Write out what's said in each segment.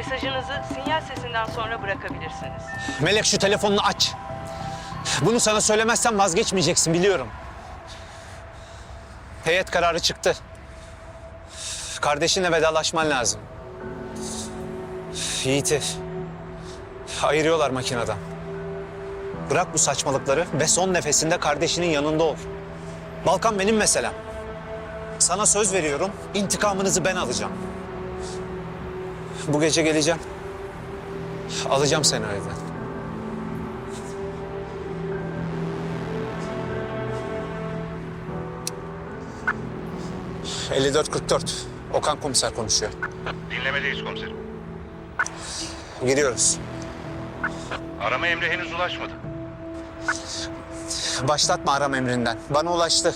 Mesajınızı sinyal sesinden sonra bırakabilirsiniz. Melek şu telefonunu aç. Bunu sana söylemezsem vazgeçmeyeceksin biliyorum. Heyet kararı çıktı. Kardeşinle vedalaşman lazım. Yiğit'i ayırıyorlar makineden. Bırak bu saçmalıkları ve son nefesinde kardeşinin yanında ol. Balkan benim meselem. Sana söz veriyorum, intikamınızı ben alacağım. Bu gece geleceğim. Alacağım seni evden. 54-44. Okan komiser konuşuyor. Dinlemedeyiz komiserim. Giriyoruz. Arama emri henüz ulaşmadı. Başlatma aram emrinden. Bana ulaştı.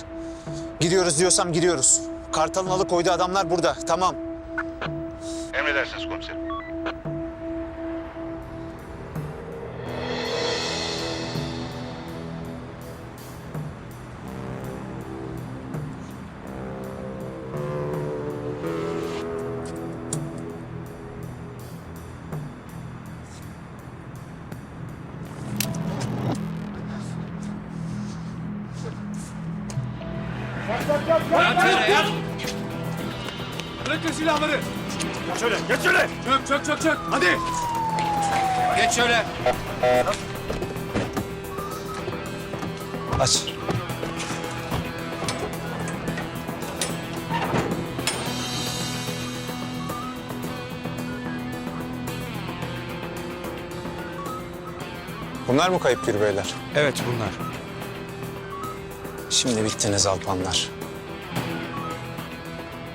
Giriyoruz diyorsam giriyoruz. Kartal'ın alıkoyduğu adamlar burada. Tamam. Emredersiniz komiserim. Yat yat yat! Bırakın silahları. Geç şöyle, geç şöyle. Çök, çök, çök, çök. Hadi. Geç şöyle. Aç. Bunlar mı kayıp gürbeyler? Evet bunlar. Şimdi bittiniz Alpanlar.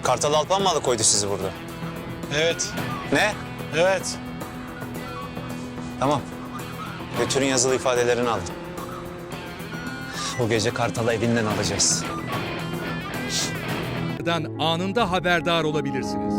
Kartal Alpan mı alıkoydu sizi burada? Evet, Ne? evet. Tamam. Götürün yazılı ifadelerini alın. Bu gece Kartal'ı evinden alacağız. anında haberdar olabilirsiniz.